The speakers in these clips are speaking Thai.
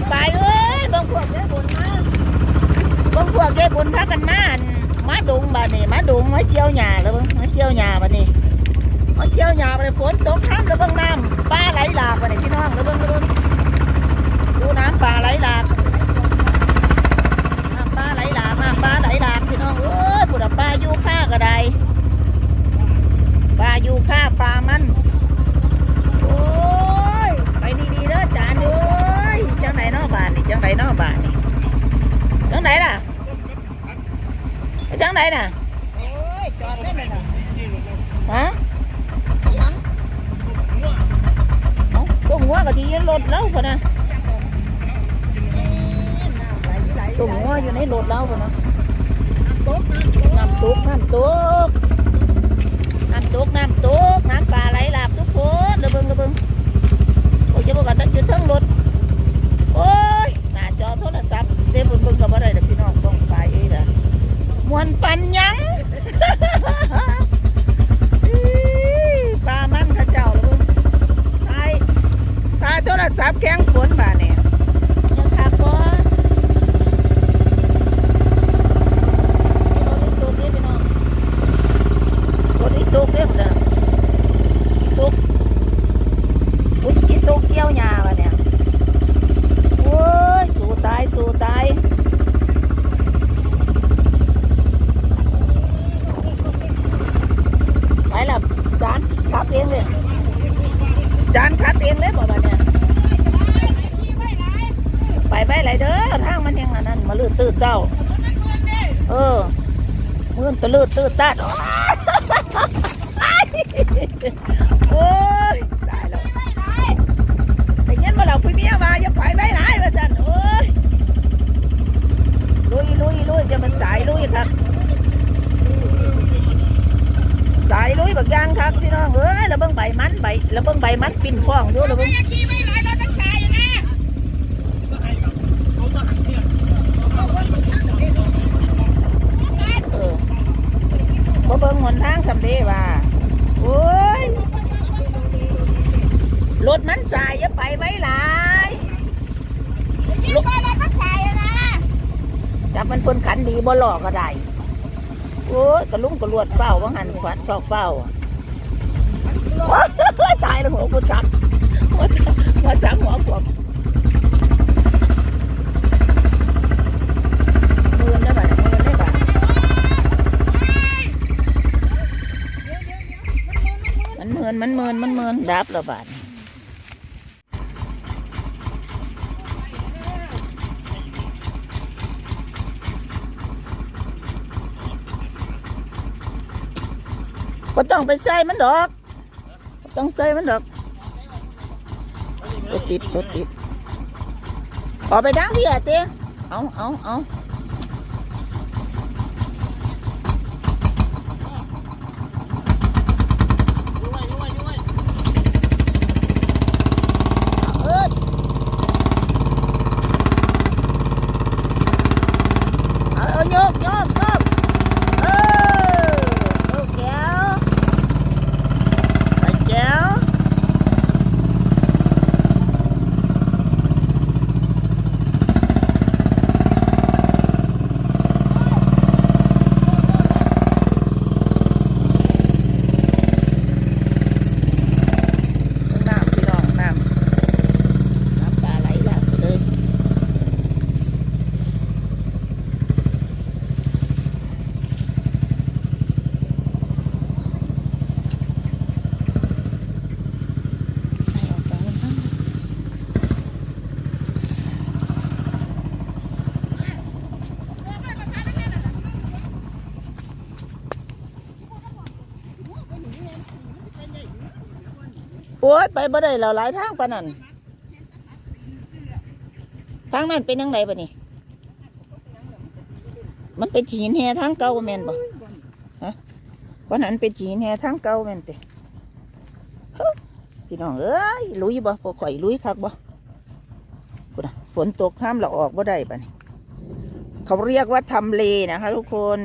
งไปเอ้ยบางพวกแกบุญมาบางพวกแกบุญพักันมามาดุงบ้านนี่มาดุงมาเจียวหยาแล้วบ้างมาเจียวหยาบ้านนี่มาเจียวหยาบ้านนี่ฝนตกน้ำแล้วบ้างน้ำปลาไหลหลากบ้านนี่พี่น้องแล้วเบิ่งแล้วเบิ่งดูน้ำปลาไหลหลากน้ำปลาไหลหลากน้ำปลาไหลหลากพี่น้องเอ้ยบุญปลาอยู่ข้าก็ได้ปลาอยู่ข้าปลามัน โอ้ย ไปดีๆเด้อจานเอ้ยจังไหนเนอบ้านนี่จังไหนเนอบ้านนี่จังไหนล่ะไปจังไห น่ะฮะยังเอ้าตัวหัวก็ดีรถแล้วพอนะน้ำไหลไหลตัวหัวอยู่ในรถแล้วพอนะน้ำตกน้ำตกน้ำตกน้ำตกน้ำตกน้ำปลาไหลหลากทุกคนระเบิงระเบิงโอ้ยจะบอกกันตั้งอยู่เทั้งรถโอ้ยหน้าจอโทรศัพท์เดี๋ยวเบิ่งเบิ่งกับอะไรเดี๋ยวพี่น้องต้องไปเอ้ยล่ะ มวนปันยังปลามันข้าเจ้าแล้วมึงตายตายโทรศัพท์แข้งฝนบ่าเนี่ยยังคักบ่พี่น้องนี่ตกเด้พี่น้องตัวนี้ตกเด้พุ่นน่ะตกอุ้ยจิตกเกี่ยวหญ้าบ่เนี่ยโอ้ยสู้ตายสู้ตายไปล่ะจานขับเองเลย จานขัดเองเลยบ่บ่เนี่ยไปไปไหลเด้อทางมันยังอันนั้นมาลืดตื้อเจ้า เออมือนตะลืดตื้อตัด สายลุยบักยางครับพี่น้องเอ้ยแล้วเบิ่งใบมันใบแล้วเบิ่งใบมันปิ่นพ้องดูแล้วเบิ่งขี่ไม่ไหลรถตั้งสายนะเบ่เบิ่งหนทางสำเร็จว่าโอ้ยรถมันสายอย่าไปไว้หลายลูกรถตั้งสายนะจับมันเพิ่นขันดีบ่หลอกก็ได้ โอ้ยกระลุ่มกระลวดเฝ้าว่าหันฝันเฝ้าเฝ้าโอ้ยตายแล้วหัวกูจับหัวจับหัวจับหัวผมมือได้บ่เนี่ยมือได้บ่มันเมินมันเมินมันเมินดับแล้วบาด ต้องไปใส่มันดอกบ่ต้องใส่มันดอกรถติดรถติดออกไปดังที่อะเต้เอาเอาเอาเอิ้นเอาเอาโยกโยกโยกเออโยกแก้วใส่แก้ว น้ำพี่น้องน้ำน้ำตาไหลหลากเลย โอ้ยไปบ่ได้แล้วหลายทางปานนั้นทางนั้นเป็นยังไงบ่นี่มันเป็นหินแห่ทางเก่าแม่นบ่ฮะวันนั้นเป็นหินแห่ทางเก่าแม่นติพี่น้องเอ้ยลุยบ่พอข่อยลุยคักบ่พุ่นะฝนตกห้ามเราออกบ่ได้ปะนี่เขาเรียกว่าทำเลนะคะทุกคน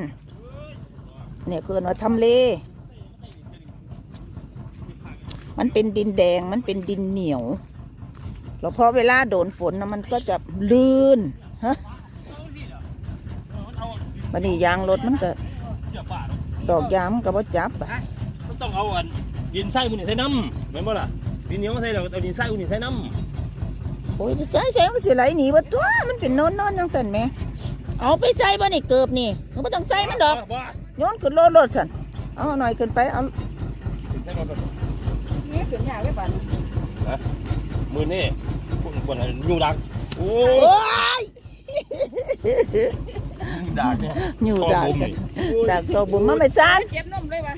เนี่ยเกินว่าทำเล มันเป็นดินแดงมันเป็นดินเหนียวแล้วพอเวลาโดนฝนนะมันก็จะลื่นฮะบันนี้ยางรถมันก็เสียป่าดอกยางมันก็บ่จับอะมันต้องเอาอันดินไส้อุ่นนี่ใส่น้ำแม่นบ่ล่ะดินเหนียวมาใส่แล้วเอาดินไส้อุ่นนี่ใส่น้โอ้ยใส่ใส่มันก็สิไหลหนีบ่ตัวมันเป็นโน่นๆจังซั่นแหมเอาไปใส่บ่นี่เกือบนี่มันบ่ต้องใส่มันดอกบ่โยนขึ้นรถรถซั่นเอาหน่อยขึ้นไปเอาใส่บ่นี่ ขึ้นยากไว้บัดมือนี่คนคนยูดักโอ้ยดักเนี่ยอยู่ดักบุ้มกันนี่ดักตัวบุญมมาไม่ซันเจ็บนมเลยวะ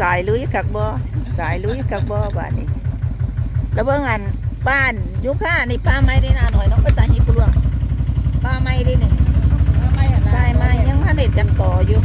สายลุยคักบ่สายลุยคักบ่บ้านนี้แล้วเบิ่งอันบ้านยุค่านี่ป้าไม้ได้นานหน่อยน้องไปตาหิกลวงป้าไม้ได้หนี่ทำไมอะป้าไม้ยังพันเด็ดจังต่ออยู่